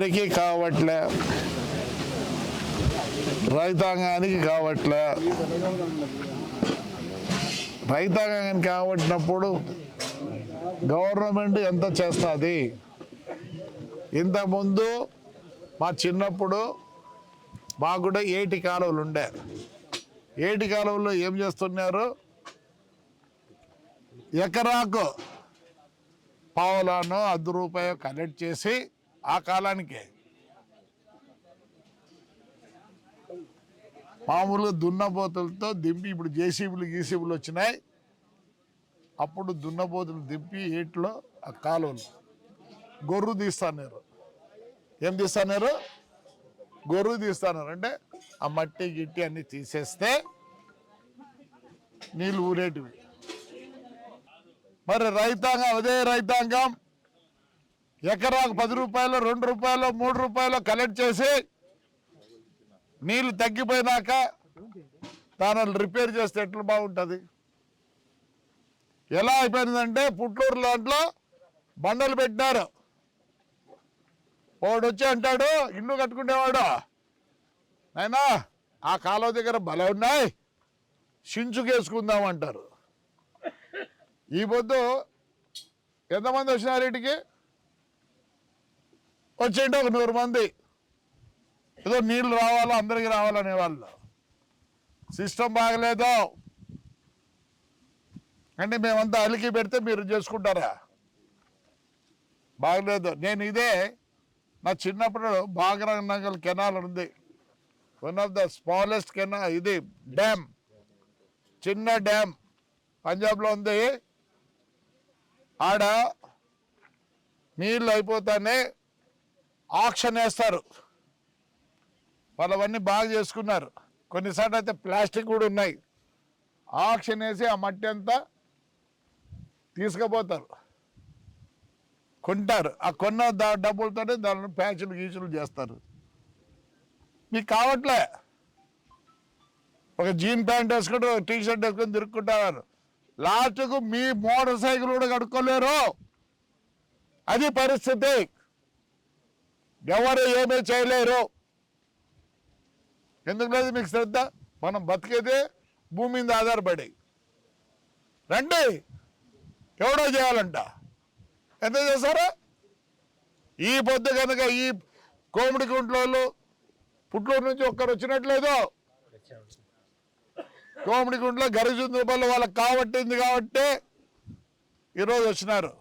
ఎవరికి కావట్లే. రైతాంగానికి కావట్లే. రైతాంగానికి కావట్టినప్పుడు గవర్నమెంట్ ఎంత చేస్తుంది? ఇంతకుముందు మా చిన్నప్పుడు మాకు కూడా ఏటి కాలువలు ఉండే. ఏటి కాలువలో ఏం చేస్తున్నారు? ఎకరాకు పావులను అర్ధ రూపాయలు కలెక్ట్ చేసి ఆ కాలానికే. మామూలుగా దున్నబోతులతో దింపి ఇప్పుడు జేసీబీలు గీసీబీలు వచ్చినాయి. అప్పుడు దున్నపోతులు దింపి ఏట్లో ఆ కాలువలు. గొర్రు తీస్తాన్నారు. ఏం తీస్తాన్నారు? గొర్రు తీస్తాన్నారు. అంటే ఆ మట్టి గిట్టి అన్ని తీసేస్తే నీళ్ళు ఊరేటివి. మరి రైతాంగం అదే రైతాంగం. ఎకరాకు పది రూపాయలు రెండు రూపాయలు మూడు రూపాయలు కలెక్ట్ చేసి నీళ్ళు తగ్గిపోయినాక తాను రిపేర్ చేస్తే ఎట్లా బాగుంటుంది? ఎలా అయిపోయిందంటే పుట్టూరు దాంట్లో బండలు పెట్టినారు. వాడు వచ్చి అంటాడు ఇల్లు కట్టుకునేవాడు నాయనా ఆ కాలువ దగ్గర బలం ఉన్నాయి సించుకేసుకుందాం అంటారు. ఈ పొద్దు ఎంతమంది వచ్చినారు ఇంటికి? వచ్చింటే ఒక నూరు మంది. ఏదో నీళ్ళు రావాలా అందరికీ రావాలనే వాళ్ళు. సిస్టమ్ బాగలేదు. అంటే మేమంతా అలికి పెడితే మీరు చేసుకుంటారా? బాగలేదు. నేను ఇదే నా చిన్నప్పుడు భాగరంగల్ కెనాల్ ఉంది. One of the smallest canal ఇది డ్యామ్. చిన్న డ్యామ్. పంజాబ్లో ఉంది. ఆడ నీళ్ళు అయిపోతానే ఆక్షన్ వేస్తారు. వాళ్ళు అవన్నీ బాగా చేసుకున్నారు. కొన్నిసార్లు అయితే ప్లాస్టిక్ కూడా ఉన్నాయి. ఆక్షన్ వేసి ఆ మట్టి అంతా తీసుకుపోతారు. కొంటారు. ఆ కొన్న దా డబ్బులతోనే దాని ప్యాచులు గీచులు చేస్తారు. మీకు కావట్లే. ఒక జీన్ ప్యాంట్ వేసుకుంటూ ఒక టీ షర్ట్ వేసుకొని తిరుక్కుంటారు లాస్ట్కు మీ మోటార్ సైకిల్ కూడా కడుక్కోలేరు. అది పరిస్థితి. ఎవరు ఏమీ చేయలేరు. ఎందుకు లేదు మీకు శ్రద్ధ? మనం బతికేదే భూమి మీద ఆధారపడి. రండి. ఎవడో చేయాలంట. ఎంత చేస్తారా ఈ పొద్దు కనుక ఈ కోమిడి గుంట్లో పుట్లూరు నుంచి ఒక్కరు వచ్చినట్లేదు. కోమిడి గుంట్లో గరిజుందుపల్లి వాళ్ళకి కాబట్టింది కాబట్టి ఈరోజు వచ్చినారు.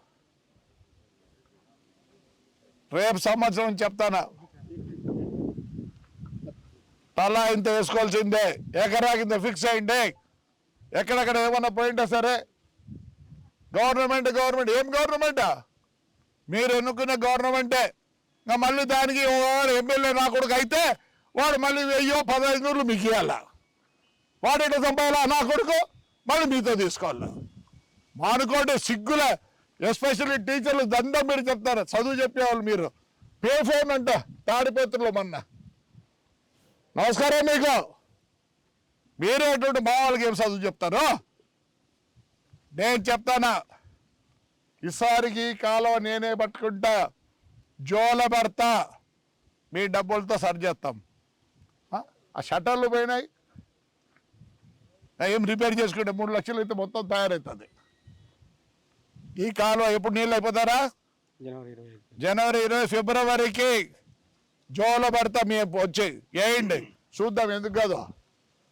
రేపు సంవత్సరం చెప్తానా. తలా ఇంత వేసుకోవాల్సిందే. ఎకరా కింద ఫిక్స్ అయింది. ఎక్కడెక్కడ ఏమన్నా పోయింటే సరే? గవర్నమెంట్ గవర్నమెంట్ ఏం గవర్నమెంట్ మీరు ఎన్నుకున్న గవర్నమెంటే ఇంకా మళ్ళీ దానికి వాడు ఎమ్మెల్యే నా కొడుకు అయితే వాడు మళ్ళీ వెయ్యో పదహైదు నూరులు మీకు ఇవ్వాల వాడు ఎట్లా సంపాదాలా నా కొడుకు మళ్ళీ మీతో తీసుకోవాలి? మానుకోండి సిగ్గుల. ఎస్పెషల్లీ టీచర్లు దండం మీరు చెప్తారు. చదువు చెప్పేవాళ్ళు మీరు. పే ఫోన్ అంట తాడిపత్రులు మొన్న. నమస్కారం మీకు. మీరే అటువంటి మా వాళ్ళకి ఏం చదువు చెప్తారు. నేను చెప్తానా? ఈసారికి కాలం నేనే పట్టుకుంటా. జోల పడతా మీ డబ్బులతో సరి చేస్తాం. ఆ? షటర్లు పోయినాయి. ఏం రిపేర్ చేసుకుంటే మూడు లక్షలు అయితే మొత్తం తయారవుతుంది ఈ కాలువ ఎప్పుడు నీళ్ళు అయిపోతారా? జనవరి ఇరవై ఫిబ్రవరికి జోలో పడతా మీ వచ్చి వేయండి చూద్దాం ఎందుకు కాదు.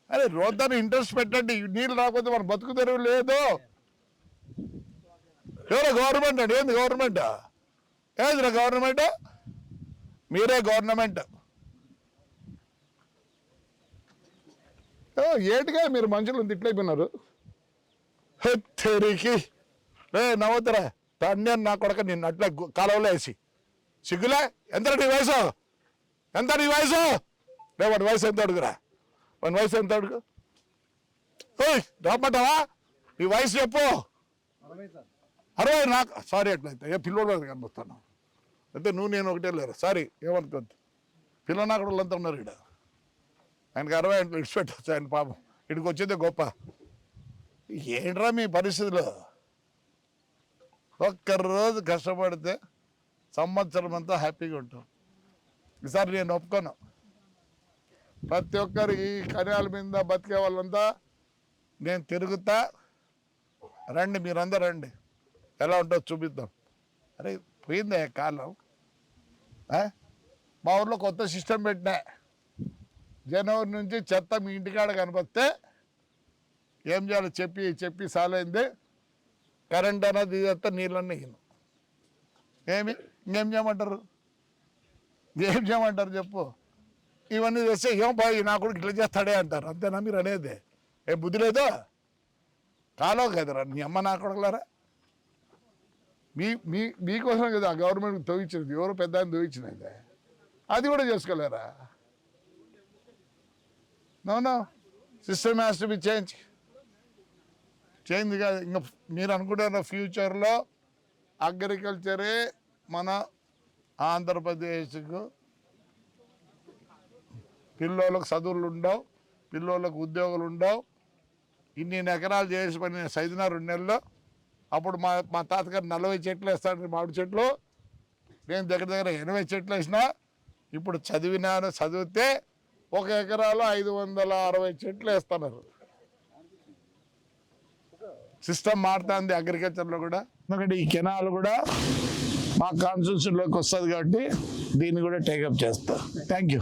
అరే రోజున ఇంట్రెస్ట్ పెట్టండి. నీళ్ళు రాకపోతే మన బతుకు తెరువు లేదు. ఎవరో గవర్నమెంట్ అండి? ఏంది గవర్నమెంట్ ఏందిరా గవర్నమెంట్ మీరే గవర్నమెంట్ ఏటిగా మీరు మనుషులు తిట్లయిపోయినారు తెరికి రే నవ్వుతారా తండ్రి నా కొడక నిన్ను అట్లా కాలవలేసి కాలువలో వేసి. సిగ్గులే? ఎంత నీ వయసు? ఎంత నీ వయసు? రే వాడి వయసు ఎంత అడుగురా? వాడి వయసు ఎంత అడుగు? ఓయ్ రమ్మంటావా? నీ వయసు చెప్పు. అరవై నాకు సారీ అట్లయితే ఏ పిల్లోడు కనిపిస్తాను అయితే నువ్వు నేను ఒకటే లేరు? సారీ ఏమనుకోద్దు నాకు వాళ్ళంతా ఉన్నారు ఇక్కడ ఆయనకి అరవై అంటే ఇడిచిపెట్టచ్చు ఆయన పాపం. ఇక్కడికి వచ్చేదే గొప్ప. ఏంట్రా మీ పరిస్థితులు? ఒక్కరోజు కష్టపడితే సంవత్సరం అంతా హ్యాపీగా ఉంటాం. ఈసారి నేను ఒప్పుకోను. ప్రతి ఒక్కరు ఈ కన్యాల మీద బతికే వాళ్ళంతా నేను తిరుగుతా. రండి మీరందరూ రండి. ఎలా ఉంటుందో చూపిద్దాం. అరే పోయిందే కాలం. మా ఊర్లో కొత్త సిస్టమ్ పెట్టినా. జనవరి నుంచి చెత్త మీ ఇంటికాడ కనిపిస్తే ఏం చేయాలో చెప్పి చెప్పి సాలైంది. కరెంట్ అన్నది ఇదంతా నీళ్ళన్నీ ఇయ్యను. ఏమి? ఇంకేం చేయమంటారు? ఏం చేయమంటారు చెప్పు? ఇవన్నీ చేస్తే ఏం బాయ్ నా కొడుకు ఇట్లా చేస్తాడే అంటారు. అంతేనా మీరు అనేది? ఏం బుద్ధి లేదో? కాలో కదరా నీ అమ్మ నా కొడకలారా? మీ మీ మీకోసం కదా గవర్నమెంట్ తోగించినది ఎవరో పెద్ద ఆయన తోగించినది అది కూడా చేసుకోలేరా? No no. System has to be change change కాదు ఇంకా మీరు అనుకుంటున్న ఫ్యూచర్లో అగ్రికల్చరే మన ఆంధ్రప్రదేశ్కు పిల్లోళ్ళకు చదువులు ఉండవు పిల్లోళ్ళకు ఉద్యోగులు ఉండవు. ఇన్ని ఎకరాలు చేసి పని సైదున రెండు నెలల్లో అప్పుడు మా మా తాతగారు నలభై చెట్లు వేస్తాడు మామిడి చెట్లు. నేను దగ్గర దగ్గర ఎనభై చెట్లు వేసిన ఇప్పుడు చదివినాను చదివితే ఒక ఎకరాలో ఐదు వందల అరవై చెట్లు వేస్తున్నారు. సిస్టమ్ మారుతుంది అగ్రికల్చర్లో కూడా. ఎందుకంటే ఈ కెనాల్ కూడా మా కాన్స్టిట్యూషన్లోకి వస్తుంది కాబట్టి దీన్ని కూడా టేకప్ చేస్తా. Thank you